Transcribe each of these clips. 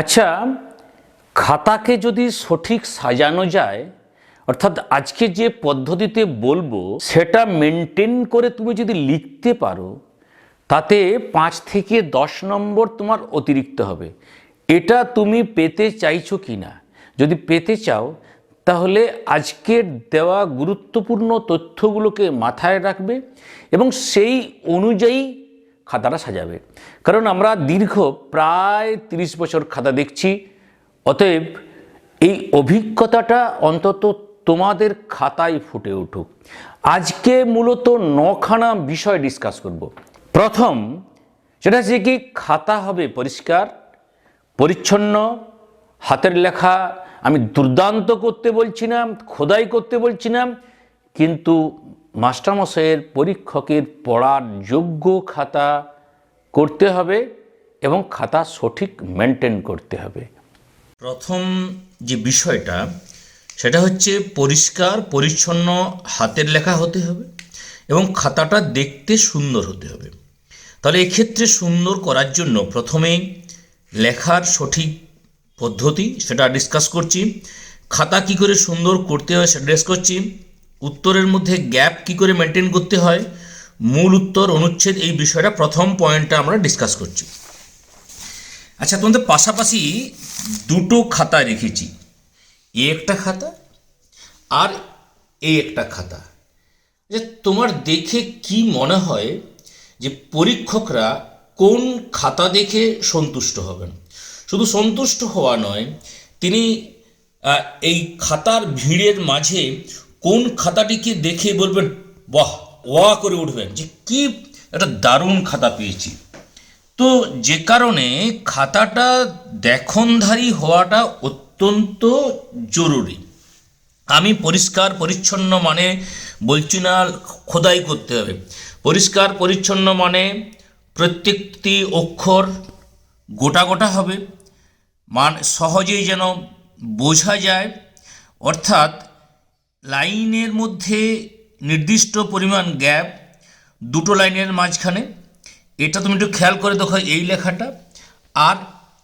আচ্ছা খাতাকে যদি সঠিক সাজানো যায়, অর্থাৎ আজকে যে পদ্ধতিতে বলব, সেটা মেনটেন করে তুমি যদি লিখতে পারো, তাতে পাঁচ থেকে দশ নম্বর তোমার অতিরিক্ত হবে। এটা তুমি পেতে চাইছো কি না যদি পেতে চাও, তাহলে আজকের দেওয়া গুরুত্বপূর্ণ তথ্যগুলোকে মাথায় রাখবে এবং সেই অনুযায়ী খাতাটা সাজাবে। কারণ আমরা দীর্ঘ প্রায় তিরিশ বছর খাতা দেখছি। অতএব এই অভিজ্ঞতাটা অন্তত তোমাদের খাতায় ফুটে উঠুক। আজকে মূলত নখানা বিষয় ডিসকাস করব। প্রথম, সেটা হচ্ছে কি খাতা হবে পরিষ্কার, পরিচ্ছন্ন, হাতের লেখা, আমি দুর্দান্ত করতে বলছি না, খোদাই করতে বলছি না, কিন্তু মাস্টারমশাইয়ের পরীক্ষকের পড়ার যোগ্য খাতা করতে হবে এবং খাতা সঠিক মেনটেন করতে হবে। প্রথম যে বিষয়টা, সেটা হচ্ছে পরিষ্কার, পরিচ্ছন্ন হাতের লেখা হতে হবে এবং খাতাটা দেখতে সুন্দর হতে হবে। তাহলে এক্ষেত্রে সুন্দর করার জন্য প্রথমেই লেখার সঠিক পদ্ধতি, সেটা ডিসকাস করছি। খাতা কি করে সুন্দর করতে হয়, সেটা ডিসকাস করছি। উত্তরের মধ্যে গ্যাপ কি করে মেনটেন করতে হয় মূল উত্তর, অনুচ্ছেদ এই বিষয়টা প্রথম পয়েন্টটা আমরা ডিসকাস করছি। আচ্ছা তোমাদের পাশাপাশি দুটো খাতা রেখেছি। এ একটা খাতা আর এই একটা খাতা। যে তোমার দেখে কি মনে হয় যে পরীক্ষকরা কোন খাতা দেখে সন্তুষ্ট হবেন? শুধু সন্তুষ্ট হওয়া নয়, তিনি এই খাতার ভিড়ের মাঝে কোন খাতাটিকে দেখে বলবেন, বাহ ওয়া করে উঠবেন যে কি একটা দারুণ খাতা পেয়েছি। তো যে কারণে খাতাটা দেখনধারী হওয়াটা অত্যন্ত জরুরি। আমি পরিষ্কার, পরিচ্ছন্ন মানে বলছি না খোদাই করতে হবে। পরিষ্কার, পরিচ্ছন্ন মানে প্রত্যেকটি অক্ষর গোটা গোটা হবে। মান সহজেই যেন বোঝা যায়। অর্থাৎ লাইনের মধ্যে নির্দিষ্ট পরিমাণ গ্যাপ দুটো লাইনের মাঝখানে। এটা তুমি একটু খেয়াল করে দেখো এই লেখাটা আর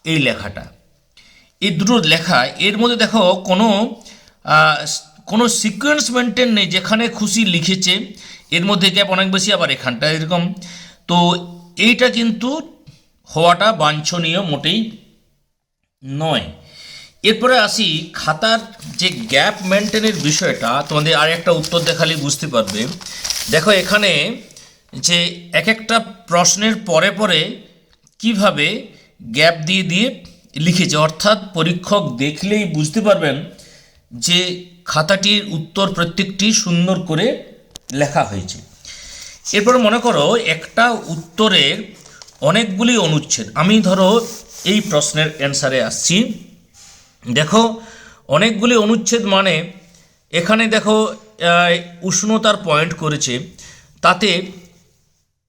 এই লেখাটা। এই দুটো লেখা, এর মধ্যে দেখো কোনো কোনো সিকোয়েন্স মেনটেন নেই, যেখানে খুশি লিখেছে, এর মধ্যে গ্যাপ অনেক বেশি, আবার এখানটা এরকম। তো এইটা কিন্তু হওয়াটা বাঞ্ছনীয় মোটেই নয়। এরপরে আসি খাতার যে গ্যাপ মেনটেনের বিষয়টা। তোমাদের আর একটা উত্তর দেখালে বুঝতে পারবে। দেখো এখানে যে এক একটা প্রশ্নের পরে পরে কীভাবে গ্যাপ দিয়ে দিয়ে লিখেছে, অর্থাৎ পরীক্ষক দেখলেই বুঝতে পারবেন যে খাতাটির উত্তর প্রত্যেকটি সুন্দর করে লেখা হয়েছে। এরপর মনে করো একটা উত্তরের অনেকগুলি অনুচ্ছেদ। আমি ধরো এই প্রশ্নের অ্যান্সারে আসছি। দেখো, অনেকগুলি অনুচ্ছেদ মানে এখানে দেখো উষ্ণতার পয়েন্ট করেছে। তাতে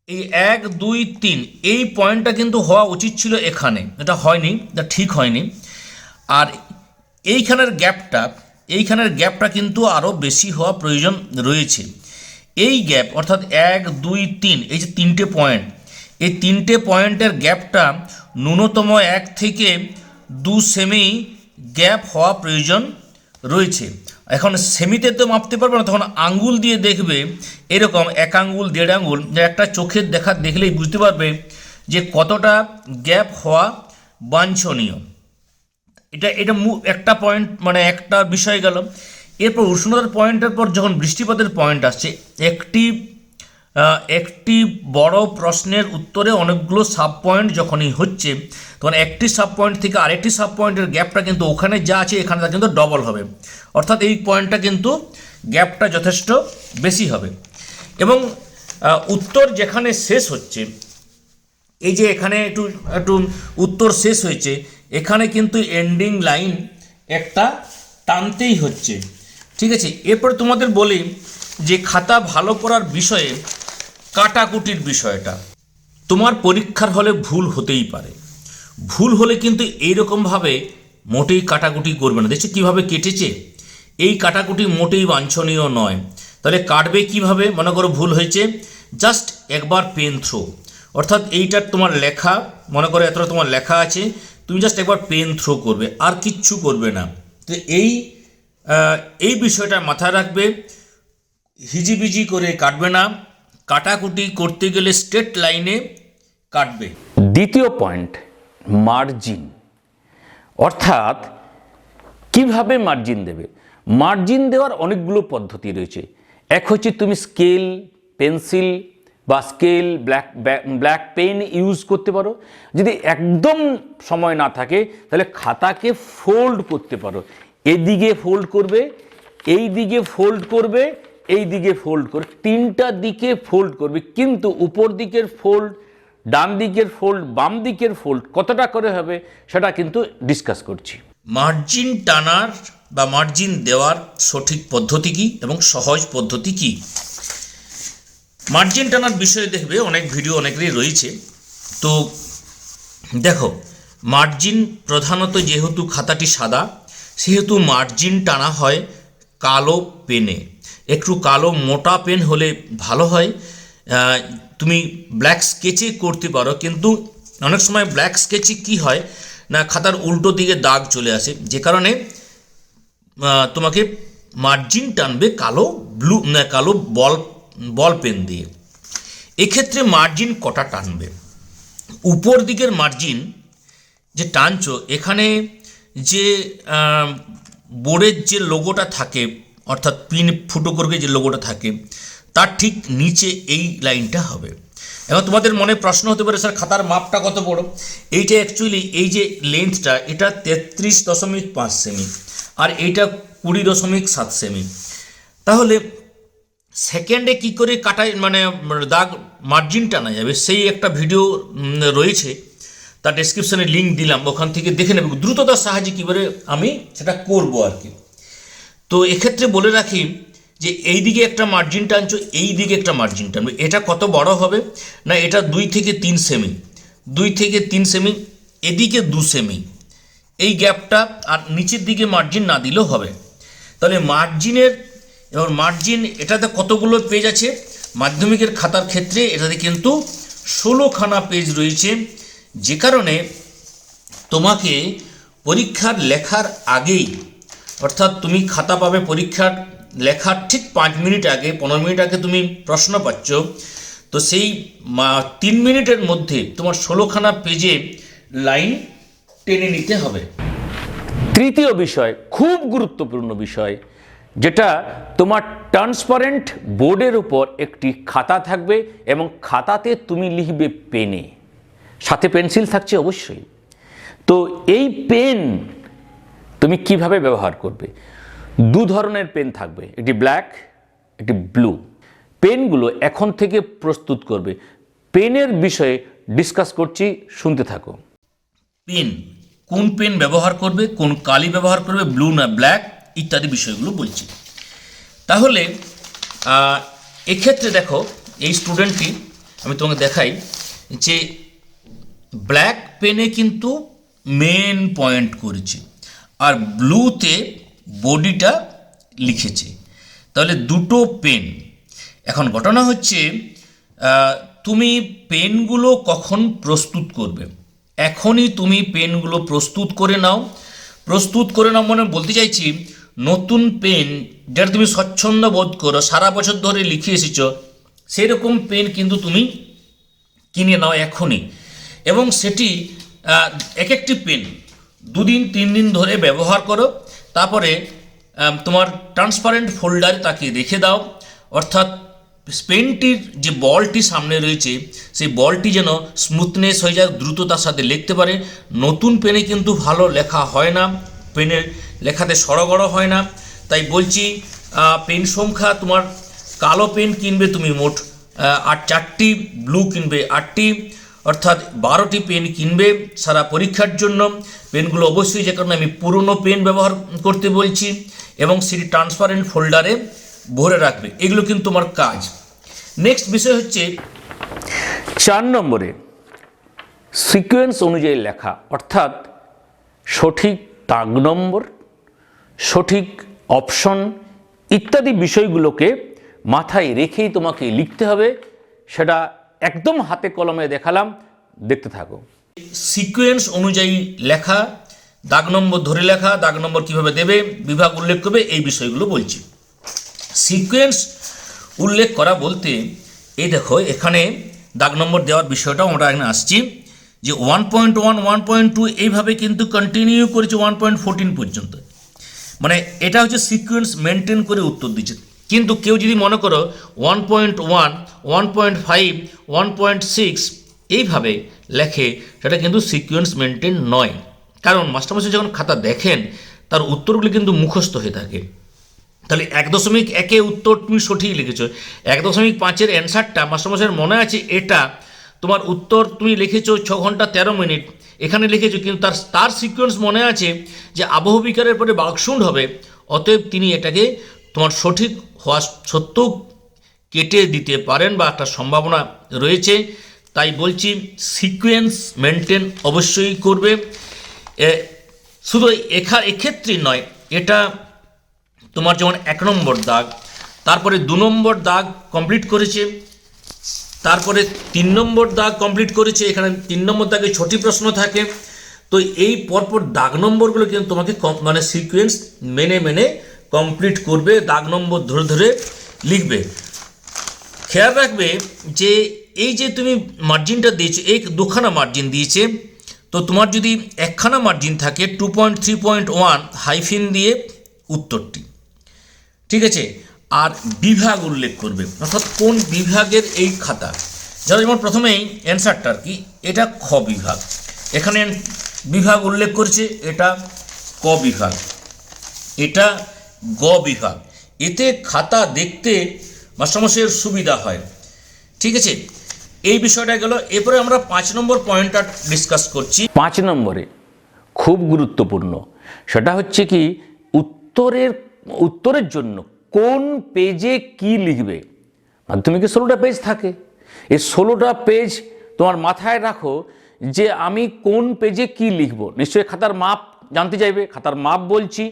এই এক, দুই, তিন, এই পয়েন্টটা কিন্তু হওয়া উচিত ছিল এখানে। এটা হয়নি, এটা ঠিক হয়নি। আর এইখানের গ্যাপটা এইখানের গ্যাপটা কিন্তু আরও বেশি হওয়া প্রয়োজন রয়েছে। এই গ্যাপ অর্থাৎ এক, দুই, তিন, এই যে তিনটে পয়েন্ট এই তিনটে পয়েন্টের গ্যাপটা ন্যূনতম এক থেকে দু সেমি গ্যাপ হওয়া প্রয়োজন রয়েছে। এখন সেমিতে তো মাপতে পারবে না, তখন আঙ্গুল দিয়ে দেখবে এরকম এক আঙ্গুল, দেড় আঙ্গুল একটা চোখের দেখা দেখলেই বুঝতে পারবে যে কতটা গ্যাপ হওয়া বাঞ্ছনীয়। এটা এটা একটা পয়েন্ট মানে একটা বিষয় গেল। এরপর উষ্ণতার পয়েন্টের পর যখন বৃষ্টিপাতের পয়েন্ট আসছে, একটি একটি বড় প্রশ্নের উত্তরে অনেকগুলো সাব পয়েন্ট যখনই হচ্ছে, তখন একটি সাব পয়েন্ট থেকে আরেকটি সাব পয়েন্টের গ্যাপটা কিন্তু ওখানে যা আছে, এখানে তা কিন্তু ডবল হবে। অর্থাৎ এই পয়েন্টটা কিন্তু গ্যাপটা যথেষ্ট বেশি হবে। এবং উত্তর যেখানে শেষ হচ্ছে, এই যে এখানে একটু একটু উত্তর শেষ হয়েছে, এখানে কিন্তু এন্ডিং লাইন একটা টানতেই হচ্ছে। ঠিক আছে? এরপর তোমাদের বলি যে খাতা ভালো করার বিষয়ে কাটাকুটির বিষয়টা। তোমার পরীক্ষার হলে ভুল হতেই পারে। ভুল হলে কিন্তু এইরকমভাবে মোটেই কাটাকুটি করবে না। দেখছ কীভাবে কেটেছে। এই কাটাকুটি মোটেই বাঞ্ছনীয় নয়। তাহলে কাটবে কীভাবে? মনে করো ভুল হয়েছে। জাস্ট একবার পেন থ্রো। অর্থাৎ এইটার তোমার লেখা, মনে করো এতটা তোমার লেখা আছে, তুমি জাস্ট একবার পেন থ্রো করবে, আর কিচ্ছু করবে না। তো এই এই বিষয়টা মাথায় রাখবে। হিজিবিজি করে কাটবে না। কাটাকুটি করতে গেলে স্ট্রেট লাইনে কাটবে। দ্বিতীয় পয়েন্ট মার্জিন অর্থাৎ, কীভাবে মার্জিন দেবে? মার্জিন দেওয়ার অনেকগুলো পদ্ধতি রয়েছে। এক হচ্ছে তুমি স্কেল পেন্সিল বা scale black black pen use করতে পারো। যদি একদম সময় না থাকে, তাহলে খাতাকে ফোল্ড করতে পারো। এদিকে ফোল্ড করবে এই দিকে ফোল্ড করবে এই দিকে ফোল্ড করে, তিনটা দিকে ফোল্ড করবে, কিন্তু উপর দিকের ফোল্ড ডান দিকের ফোল্ড বাম দিকের ফোল্ড কতটা করে হবে সেটা কিন্তু ডিসকাস করছি। মার্জিন টানার বা মার্জিন দেওয়ার সঠিক পদ্ধতি কি এবং সহজ পদ্ধতি কি? মার্জিন টানার বিষয়ে দেখবে অনেক ভিডিও অনেকেরই রয়েছে। তো দেখো মার্জিন প্রধানত যেহেতু খাতাটি সাদা, সেহেতু মার্জিন টানা হয় কালো পেনে। একটু কালো মোটা পেন হলে ভালো হয়। তুমি ব্ল্যাক স্কেচে করতে পারো, কিন্তু অনেক সময় ব্ল্যাক স্কেচে কি হয় না, খাতার উল্টো দিকে দাগ চলে আসে। যে কারণে তোমাকে মার্জিন টানবে কালো ব্লু না, কালো বল বল পেন দিয়ে। এক্ষেত্রে মার্জিন কটা টানবে? উপর দিকের মার্জিন যে টানছো, এখানে যে বোর্ডের যে লোগোটা থাকে অর্থাৎ পিন ফুটো করে যে লোগোটা থাকে, তার ঠিক নিচে এই লাইনটা হবে। এখন তোমাদের মনে প্রশ্ন হতে পারে, স্যার, খাতার মাপটা কত বড়? এইটা অ্যাকচুয়ালি এই যে লেন্থটা এটা তেত্রিশ দশমিক পাঁচ সেমি আর এইটা কুড়ি দশমিক সাত সেমি তাহলে সেকেন্ডে কি করে কাটায় মানে দাগ মার্জিন টানা যাবে, সেই একটা ভিডিও রয়েছে। তার ডেসক্রিপশনে লিঙ্ক দিলাম, ওখান থেকে দেখে নেবে, দ্রুততার সাহায্যে কীভাবে আমি সেটা করব আর কি। তো এক্ষেত্রে বলে রাখি যে এই দিকে একটা মার্জিন টানছো, এই দিকে একটা মার্জিন টানবে। এটা কত বড় হবে? না, এটা দুই থেকে তিন সেমি দুই থেকে তিন সেমি এদিকে দু সেমি এই গ্যাপটা আর নিচের দিকে মার্জিন না দিলেও হবে। তাহলে মার্জিনের এবং মার্জিন এটাতে কতগুলো পেজ আছে? মাধ্যমিকের খাতার ক্ষেত্রে এটাতে কিন্তু ষোলোখানা পেজ রয়েছে। যে কারণে তোমাকে পরীক্ষার লেখার আগেই অর্থাৎ তুমি খাতা পাবে পরীক্ষার লেখার ঠিক পাঁচ মিনিট আগে, পনেরো মিনিট আগে তুমি প্রশ্ন পাচ্ছ। তো সেই তিন মিনিটের মধ্যে তোমার ষোলোখানা পেজে লাইন টেনে নিতে হবে। তৃতীয় বিষয়, খুব গুরুত্বপূর্ণ বিষয়, যেটা তোমার ট্রান্সপারেন্ট বোর্ডের উপর একটি খাতা থাকবে এবং খাতাতে তুমি লিখবে পেনে সাথে পেন্সিল থাকছে অবশ্যই। তো এই পেন তুমি কীভাবে ব্যবহার করবে? দু ধরনের পেন থাকবে, একটি ব্ল্যাক, একটি ব্লু। পেনগুলো এখন থেকে প্রস্তুত করবে। পেনের বিষয়ে ডিসকাস করছি, শুনতে থাকো। পেন, কোন পেন ব্যবহার করবে, কোন কালি ব্যবহার করবে, ব্লু না ব্ল্যাক, ইত্যাদি বিষয়গুলো বলছি। তাহলে এক্ষেত্রে দেখো, এই স্টুডেন্টটি, আমি তোমাকে দেখাই, যে ব্ল্যাক পেনে কিন্তু মেন পয়েন্ট করেছে। আর ব্লুতে বডিটা লিখেছে। তাহলে দুটো পেন এখন ঘটনা হচ্ছে তুমি পেনগুলো কখন প্রস্তুত করবে? এখনই তুমি পেনগুলো প্রস্তুত করে নাও। প্রস্তুত করে নাও মানে বলতে চাইছি, নতুন পেন যেটা তুমি স্বচ্ছন্দ বোধ করো, সারা বছর ধরে লিখে এসেছ, সেরকম পেন কিন্তু তুমি কিনে নাও এখনই। এবং সেটি এক একটি পেন দুদিন তিন দিন ধরে ব্যবহার করো। তারপরে তোমার ট্রান্সপারেন্ট ফোল্ডারে তাকে রেখে দাও। অর্থাৎ পেনটির যে বলটি সামনে রয়েছে, সেই বলটি যেন স্মুথনেস হয়ে যায়, দ্রুততার সাথে লিখতে পারে। নতুন পেনে কিন্তু ভালো লেখা হয় না। পেনের লেখাতে সড়গড় হয় না। তাই বলছি পেন সংখ্যা, তোমার কালো পেন কিনবে তুমি মোট আর চারটি, ব্লু কিনবে আটটি। অর্থাৎ বারোটি পেন কিনবে সারা পরীক্ষার জন্য। পেনগুলো অবশ্যই যে কারণে আমি পুরনো পেন ব্যবহার করতে বলছি এবং সেটি ট্রান্সপারেন্ট ফোল্ডারে ভরে রাখবে। এগুলো কিন্তু তোমার কাজ। নেক্সট বিষয় হচ্ছে চার নম্বরে সিকোয়েন্স অনুযায়ী লেখা, অর্থাৎ সঠিক দাগ নম্বর সঠিক অপশন ইত্যাদি বিষয়গুলোকে মাথায় রেখেই তোমাকে লিখতে হবে। সেটা একদম হাতে কলমে দেখালাম, দেখতে থাকো। সিকোয়েন্স অনুযায়ী লেখা, দাগ নম্বর ধরে লেখা, দাগ নম্বর কীভাবে দেবে, বিভাগ উল্লেখ করবে, এই বিষয়গুলো বলছি। সিকোয়েন্স উল্লেখ করা বলতে, এই দেখো, এখানে দাগ নম্বর দেওয়ার বিষয়টাও আমরা এখানে আসছি, যে one point one one point two এইভাবে কিন্তু কন্টিনিউ করেছে ওয়ান পয়েন্ট ফোরটিন পর্যন্ত। মানে এটা হচ্ছে সিকোয়েন্স মেনটেন করে উত্তর দিচ্ছে। কিন্তু কেউ যদি মনে করো one point one one point five one point six এইভাবে লেখে, সেটা কিন্তু সিকোয়েন্স মেনটেন নয়। কারণ মাস্টারমাস্টার যখন খাতা দেখেন, তার উত্তরগুলি কিন্তু মুখস্থ হয়ে থাকে। তাহলে এক দশমিক একে উত্তর তুমি সঠিক লিখেছো। এক দশমিক পাঁচের অ্যান্সারটা মাস্টারমশাইয়ের মনে আছে এটা, তোমার উত্তর তুমি লিখেছো ছ ঘণ্টা তেরো মিনিট। এখানে লিখেছো, কিন্তু তার তার সিকোয়েন্স মনে আছে যে আবহ বিকারের পরে বাকশুন্ড হবে, অতএব তিনি এটাকে তোমার সঠিক হওয়া সত্ত্বেও কেটে দিতে পারেন বা একটা সম্ভাবনা রয়েছে। তাই বলছি সিকোয়েন্স মেনটেন অবশ্যই করবে। শুধু এখা, এক্ষেত্রেই নয়, এটা তোমার যেমন এক নম্বর দাগ, তারপরে দু নম্বর দাগ কমপ্লিট করেছে, তারপরে তিন নম্বর দাগ কমপ্লিট করেছে, এখানে তিন নম্বর দাগে ছটি প্রশ্ন থাকে। তো এই পরপর দাগ নম্বরগুলো কিন্তু তোমাকে মানে সিকোয়েন্স মেনে মেনে কমপ্লিট করবে, দাগ নম্বর ধরে ধরে লিখবে। খেয়াল রাখবে যে এই যে তুমি মার্জিনটা দিয়েছ, এই দুখানা মার্জিন দিয়েছে, তো তোমার যদি একখানা মার্জিন থাকে two point three point one hyphen দিয়ে উত্তরটি। ঠিক আছে? আর বিভাগ উল্লেখ করবে, অর্থাৎ কোন বিভাগের এই খাতা? যারা যেমন প্রথমেই অ্যান্সারটা আর কি, এটা খ বিভাগ। এখানে বিভাগ উল্লেখ করছে, এটা ক বিভাগ। এটা গ বিভাগ এতে খাতা দেখতে মাস্টারমশাইয়ের সুবিধা হয়। ঠিক আছে? এই বিষয়টা গেল। এরপরে আমরা পাঁচ নম্বর পয়েন্টটা ডিসকাস করছি। পাঁচ নম্বরে খুব গুরুত্বপূর্ণ। সেটা হচ্ছে কি, উত্তরের উত্তরের জন্য কোন পেজে কি লিখবে? মাধ্যমিকে ষোলোটা পেজ থাকে। এই ষোলোটা পেজ তোমার মাথায় রাখো যে আমি কোন পেজে কি লিখব? নিশ্চয়ই খাতার মাপ জানতে চাইবে, খাতার মাপ বলছি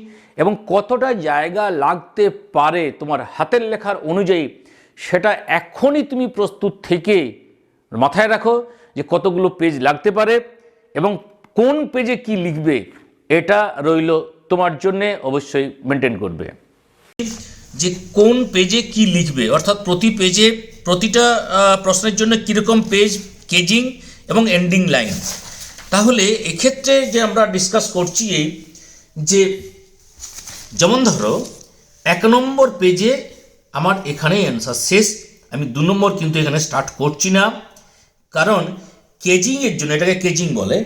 এবং কতটা জায়গা লাগতে পারে তোমার হাতের লেখার অনুযায়ী, সেটা এখনই তুমি প্রস্তুত থেকে মাথায় রাখো যে কতগুলো পেজ লাগতে পারে এবং কোন পেজে কি লিখবে, এটা রইল তোমার জন্যে অবশ্যই মেনটেন করবে। যে কোন পেজে কি লিখবে, অর্থাৎ প্রতি পেজে প্রতিটা প্রশ্নের জন্য কীরকম পেজ, কেজিং এবং এন্ডিং লাইন। তাহলে এক্ষেত্রে যে আমরা ডিসকাস করছি এই যে, যেমন ধরো, এক নম্বর পেজে আমার এখানেই অ্যান্সার শেষ। আমি দু নম্বর কিন্তু এখানে স্টার্ট করছি না। কারণ কেজিংয়ের জন্য, এটাকে কেজিং বলে।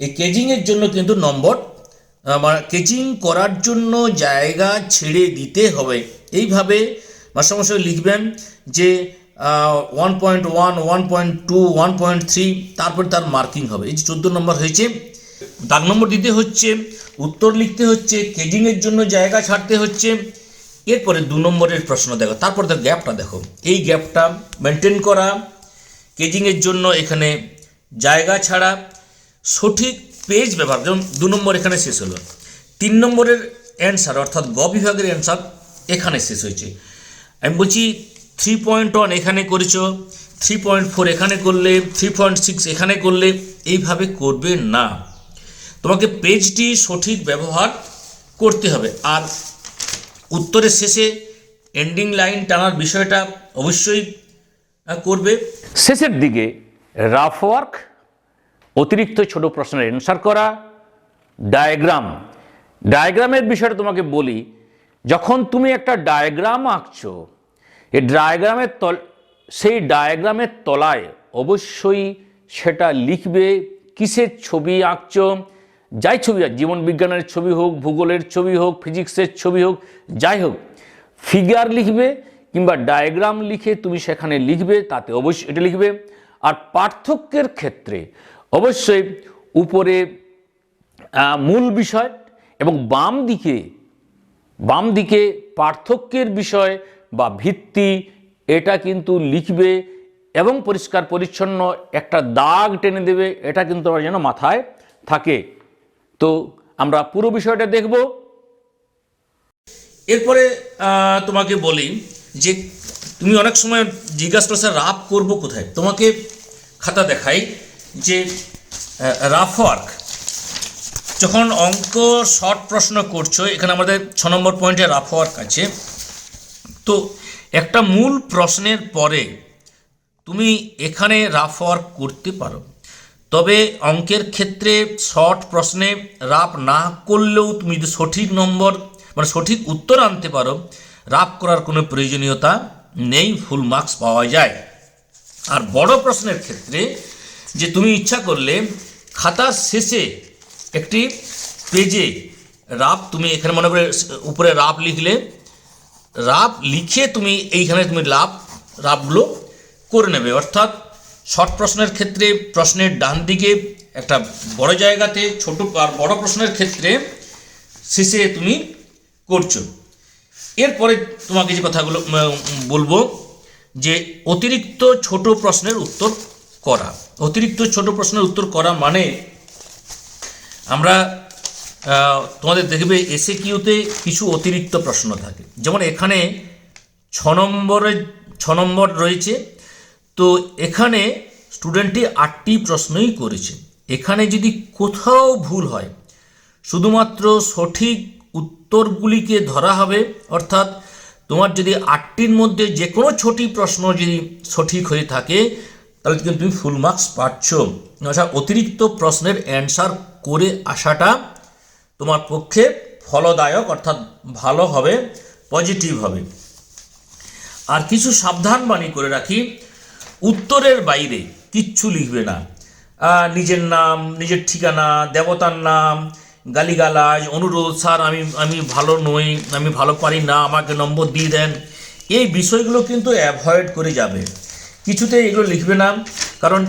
এই কেজিংয়ের জন্য কিন্তু নম্বর, আমার কেজিং করার জন্য জায়গা ছেড়ে দিতে হবে। এইভাবে মাস্টারমশাই লিখবেন যে one point one one point two one point three তারপর তার মার্কিং হবে। এই যে চোদ্দ নম্বর হয়েছে, দাগ নম্বর দিতে হচ্ছে, উত্তর লিখতে হচ্ছে কেজিংয়ের জন্য জায়গা ছাড়তে হচ্ছে, এরপরে দু নম্বরের প্রশ্ন দেখো, তারপর তার গ্যাপটা দেখো। এই গ্যাপটা মেনটেন করা কেজিংয়ের জন্য এখানে জায়গা ছাড়া, সঠিক পেজ ব্যবহার, যেমন দু নম্বর এখানে শেষ হলো। তিন নম্বরের অ্যান্সার অর্থাৎ গ বিভাগের অ্যান্সার এখানে শেষ হয়েছে। আমি বলছি থ্রি পয়েন্ট ওয়ান এখানে করেছ থ্রি পয়েন্ট ফোর এখানে করলে থ্রি পয়েন্ট সিক্স এখানে করলে, এইভাবে করবে না। তোমাকে পেজটি সঠিক ব্যবহার করতে হবে। আর উত্তরের শেষে এন্ডিং লাইন টানার বিষয়টা অবশ্যই করবে। শেষের দিকে রাফ ওয়ার্ক অতিরিক্ত ছোট প্রশ্নের অ্যান্সার করা ডায়াগ্রাম ডায়াগ্রামের বিষয়টা তোমাকে বলি, যখন তুমি একটা ডায়াগ্রাম আঁকছো এই ডায়াগ্রামের তল, সেই ডায়াগ্রামের তলায় অবশ্যই সেটা লিখবে, কিসের ছবি আঁকছো, যাই ছবি জীবন বিজ্ঞানের ছবি হোক, ভূগোলের ছবি হোক ফিজিক্সের ছবি হোক, যাই হোক ফিগার লিখবে কিংবা ডায়াগ্রাম লিখে তুমি সেখানে লিখবে, তাতে অবশ্যই এটা লিখবে। আর পার্থক্যের ক্ষেত্রে অবশ্যই উপরে মূল বিষয় এবং বাম দিকে বাম দিকে পার্থক্যের বিষয় বা ভিত্তি, এটা কিন্তু লিখবে এবং পরিষ্কার পরিচ্ছন্ন একটা দাগ টেনে দেবে, এটা কিন্তু আমার যেন মাথায় থাকে। তো আমরা পুরো বিষয়টা দেখব। এরপরে তোমাকে বলি যে তুমি অনেক সময় জিজ্ঞাসা করছ রাপ করব কোথায়? তোমাকে খাতা দেখাই যে রাফ ওয়ার্ক। যখন অঙ্ক শর্ট প্রশ্ন করছ, এখানে আমাদের ছ নম্বর পয়েন্টে রাফ ওয়ার্ক আছে। তো একটা মূল প্রশ্নের পরে তুমি এখানে রাফ ওয়ার্ক করতে পারো। তবে অঙ্কের ক্ষেত্রে শর্ট প্রশ্নে রাফ না করলেও তুমি যদি সঠিক নম্বর মানে সঠিক উত্তর আনতে পারো, রাফ করার কোনো প্রয়োজনীয়তা নেই, ফুল মার্কস পাওয়া যায়। আর বড় প্রশ্নের ক্ষেত্রে যে তুমি ইচ্ছা করলে খাতার শেষে একটি পেজে রাফ, তুমি এখানে মনে করে উপরে রাফ লিখলে রাফ লিখে তুমি এইখানে তুমি লাভ রাফগুলো করে নেবে। অর্থাৎ শর্ট প্রশ্নের ক্ষেত্রে প্রশ্নের ডান দিকে একটা বড় জায়গাতে, ছোট আর বড় প্রশ্নের ক্ষেত্রে শেষে তুমি করছ। এরপরে তোমাকে যে কথাগুলো বলব যে অতিরিক্ত ছোট প্রশ্নের উত্তর করা। অতিরিক্ত ছোট প্রশ্নের উত্তর করা মানে আমরা তোমাদের দেখবে এসে কিউতে কিছু অতিরিক্ত প্রশ্ন থাকে। যেমন এখানে ছ নম্বরে, ছ নম্বর রয়েছে, তো এখানে স্টুডেন্টটি আটটি প্রশ্নই করেছে। এখানে যদি কোথাও ভুল হয়, শুধুমাত্র সঠিক উত্তরগুলিকে ধরা হবে, অর্থাৎ তোমার যদি আটটির মধ্যে যে কোনো ছটি প্রশ্ন যদি সঠিক হয়ে থাকে, তাহলে কিন্তু তুমি ফুল মার্কস পাচ্ছ। অর্থাৎ অতিরিক্ত প্রশ্নের অ্যান্সার করে আসাটা তোমার পক্ষে ফলদায়ক, অর্থাৎ ভালো হবে পজিটিভ হবে। আর কিছু সাবধান বাণী করে রাখি, উত্তরের বাইরে কিচ্ছু লিখবে না। নিজের নাম, নিজের ঠিকানা, দেবতার নাম, গালিগালাজ, অনুরোধ, স্যার, আমি আমি ভালো নই, আমি ভালো পারি না, আমাকে নম্বর দিয়ে দেন। এই বিষয়গুলো কিন্তু অ্যাভয়েড করে যাবে। কিছুতে এগুলো লিখবে না, কারণ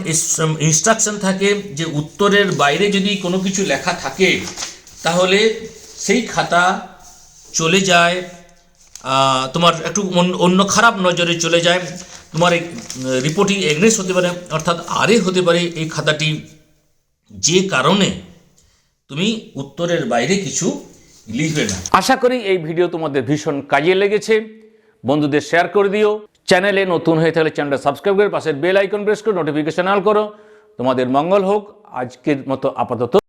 ইনস্ট্রাকশন থাকে যে উত্তরের বাইরে যদি কোনো কিছু লেখা থাকে তাহলে সেই খাতা চলে যায় তোমার একটু অন্য- খারাপ নজরে চলে যায়। তোমার এই রিপোর্টিং এগনেস হতে পারে, অর্থাৎ আরে হতে পারে এই খাতাটি। যে কারণে তুমি উত্তরের বাইরে কিছু লিখবে না। আশা করি এই ভিডিও তোমাদের ভীষণ কাজে লেগেছে। বন্ধুদের শেয়ার করে দিও। চ্যানেলে নতুন হয়ে থাকলে চ্যানেলটা সাবস্ক্রাইব করে পাশের বেল আইকন প্রেস করে নোটিফিকেশন অল করো। তোমাদের মঙ্গল হোক। আজকের মতো আপাতত।